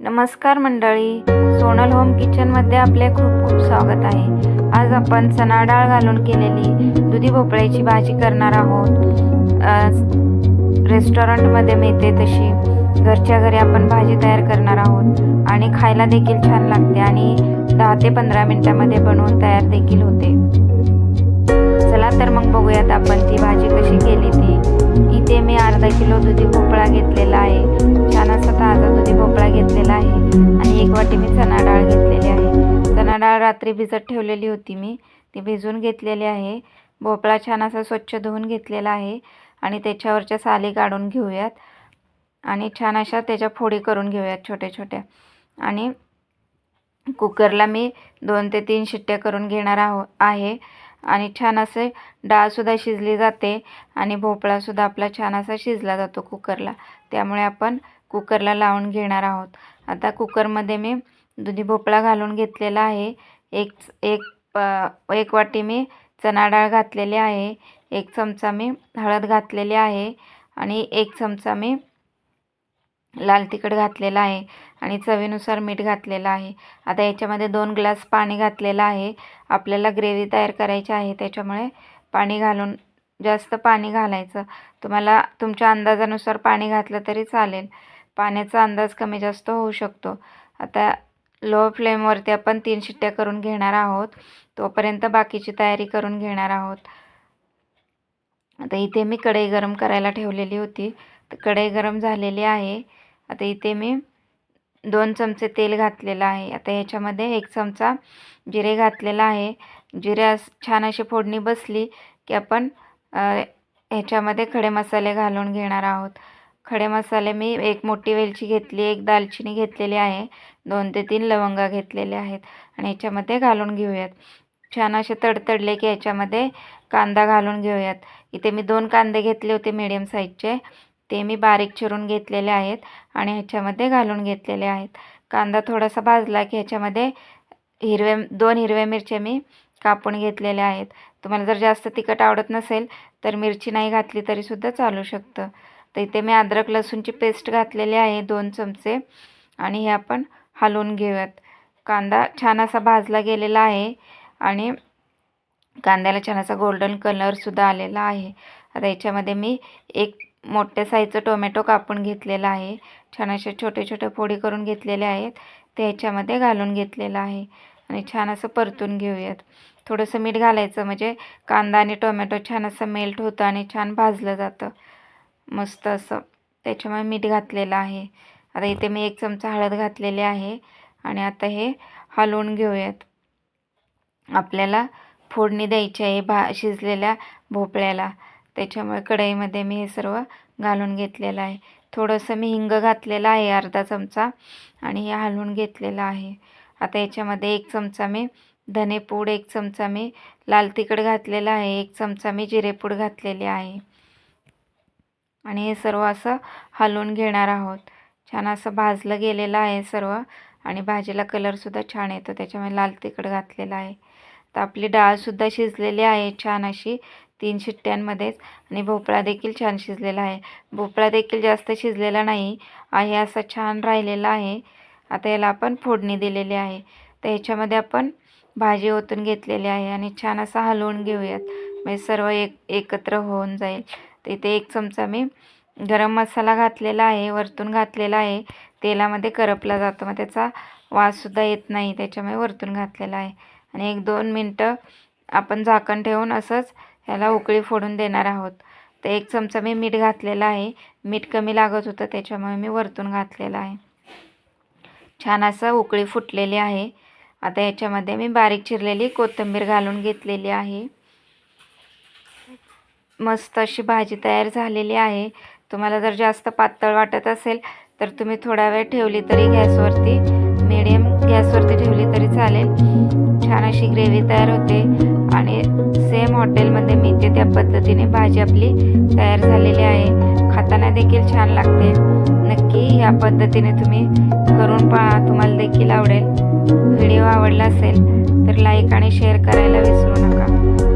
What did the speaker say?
नमस्कार मंडळी. सोनल होम किचनमध्ये आपले खूप खूप स्वागत आहे. आज आपण चणा डाळ घालून केलेली दुधी भोपळ्याची भाजी करणार आहोत. रेस्टॉरंटमध्ये मिळते तशी. घरच्या घरी आपण भाजी तयार करणार आहोत. आणि खायला देखील छान लागते आणि दहा ते पंधरा मिनटामध्ये बनवून तयार देखील होते. चला तर मग बघूयात आपण ती भाजी कशी केली ती. इथे मी अर्धा किलो दुधी भोपळा घेतलेला आहे. रात्री भिजत ठेवलेली होती मी. ती भिजवून घेतलेली आहे. भोपळा छान असा स्वच्छ धुवून घेतलेला आहे. आणि त्याच्यावरच्या साली काढून घेऊयात. आणि छान अशा त्याच्या फोडी करून घेऊयात छोट्या छोट्या. आणि कुकरला मी दोन ते तीन शिट्ट्या करून घेणार आहो आहे. आणि छान असे डाळसुद्धा शिजली जाते. आणि भोपळासुद्धा आपला छान असा शिजला जातो कुकरला. त्यामुळे आपण कुकरला लावून घेणार आहोत. आता कुकरमध्ये मी दुधी भोपळा घालून घेतलेला आहे. एक एक प- एक वाटी मी चणा डाळ घातलेली आहे. एक चमचा मी हळद घातलेली आहे आणि एक चमचा मी लाल तिखट घातलेला आहे आणि चवीनुसार मीठ घातलेलं आहे. आता याच्यामध्ये दोन ग्लास पाणी घातलेलं आहे. आपल्याला ग्रेव्ही तयार करायची आहे त्याच्यामुळे पाणी घालून जास्त पाणी घालायचं. तुम्हाला तुमच्या अंदाजानुसार पाणी घातलं तरी चालेल. पाण्याचा अंदाज कमी जास्त होऊ शकतो. आता लो फ्लेमवरती आपण तीन शिट्ट्या करून घेणार आहोत. तोपर्यंत बाकीची तयारी करून घेणार आहोत. आता इथे मी कढई गरम करायला ठेवलेली होती. तर कढई गरम झालेली आहे. आता इथे मी दोन चमचे तेल घातलेलं आहे. आता ह्याच्यामध्ये एक चमचा जिरे घातलेला आहे. जिरे छान अशी फोडणी बसली की आपण ह्याच्यामध्ये खडे मसाले घालून घेणार आहोत. खडे मसाले मी एक मोठी वेलची घेतली एक दालचिनी घेतलेली आहे. दोन ते तीन लवंगा घेतलेले आहेत. आणि याच्यामध्ये घालून घेऊयात. छान असे तडतडले की याच्यामध्ये कांदा घालून घेऊयात. इथे मी दोन कांदे घेतले होते मीडियम साईजचे ते मी बारीक चिरून घेतलेले आहेत आणि ह्याच्यामध्ये घालून घेतलेले आहेत. कांदा थोडासा भाजला की ह्याच्यामध्ये हिरवे दोन हिरव्या मिरच्या मी कापून घेतलेल्या आहेत. तुम्हाला जर जास्त तिखट आवडत नसेल तर मिरची नाही घातली तरीसुद्धा चालू शकतं. तर इथे मी अद्रक लसूणची पेस्ट घातलेली आहे दोन चमचे. आणि हे आपण हलवून घेऊयात. कांदा छान असा भाजला गेलेला आहे आणि कांद्याला छान असा गोल्डन कलरसुद्धा आलेला आहे. आता याच्यामध्ये मी एक मोठ्या साईजचं टोमॅटो कापून घेतलेला आहे. छान असे छोटे छोटे फोडी करून घेतलेले आहेत. ते ह्याच्यामध्ये घालून घेतलेलं आहे. आणि छान असं परतून घेऊयात. थोडंसं मीठ घालायचं म्हणजे कांदा आणि टोमॅटो छान असं मेल्ट होतं आणि छान भाजलं जातं. मस्त असं. त्याच्यामुळे मीठ घातलेलं आहे. आता इथे मी एक चमचा हळद घातलेली आहे. आणि आता हे हलवून घेऊयात. आपल्याला फोडणी द्यायची आहे भा शिजलेल्या भोपळ्याला. त्याच्यामुळे कढईमध्ये मी हे सर्व घालून घेतलेलं आहे. थोडंसं मी हिंग घातलेलं आहे अर्धा चमचा. आणि हे हलवून घेतलेलं आहे. आता याच्यामध्ये एक चमचा मी धनेपूड एक चमचा मी लाल तिखट घातलेलं आहे एक चमचा मी जिरेपूड घातलेली आहे. आणि हे सर्व असं हलवून घेणार आहोत. छान असं भाजलं गेलेलं आहे सर्व आणि भाजीला कलरसुद्धा छान येतो. त्याच्यामुळे लाल तिखट घातलेलं आहे. तर आपली डाळसुद्धा शिजलेली आहे छान अशी तीन शिट्ट्यांमध्येच आणि भोपळा देखील छान शिजलेला आहे. भोपळा देखील जास्त शिजलेला नाही. आहे असा छान राहिलेला आहे. आता याला आपण फोडणी दिलेली आहे. तर ह्याच्यामध्ये आपण भाजी ओतून घेतलेली आहे आणि छान असं हलवून घेऊयात. म्हणजे सर्व एक एकत्र होऊन जाईल. तर इथे एक चमचा मी गरम मसाला घातलेला आहे वरतून घातलेला आहे. तेलामध्ये करपला जातो मग त्याचा वाससुद्धा येत नाही त्याच्यामुळे वरतून घातलेला आहे. आणि एक दोन मिनटं आपण झाकण ठेवून असंच ह्याला उकळी फोडून देणार आहोत. तर एक चमचा मी मीठ घातलेला आहे. मीठ कमी लागत होतं त्याच्यामुळे मी वरतून घातलेलं आहे. छान असं उकळी फुटलेली आहे. आता याच्यामध्ये मी बारीक चिरलेली कोथिंबीर घालून घेतलेली आहे. मस्त अशी भाजी तयार झालेली आहे. तुम्हाला जर जास्त पातळ वाटत असेल तर तुम्ही थोडा वेळ ठेवली तरी गॅसवरती मिडियम गॅसवरती ठेवली तरी चालेल. छान अशी ग्रेव्ही तयार होते. आणि सेम हॉटेलमध्ये मिळते त्या पद्धतीने भाजी आपली तयार झालेली आहे. खाताना देखील छान लागते. नक्की या पद्धतीने तुम्ही करून पहा. तुम्हाला देखील आवडेल. व्हिडिओ आवडला असेल तर लाईक आणि शेअर करायला विसरू नका.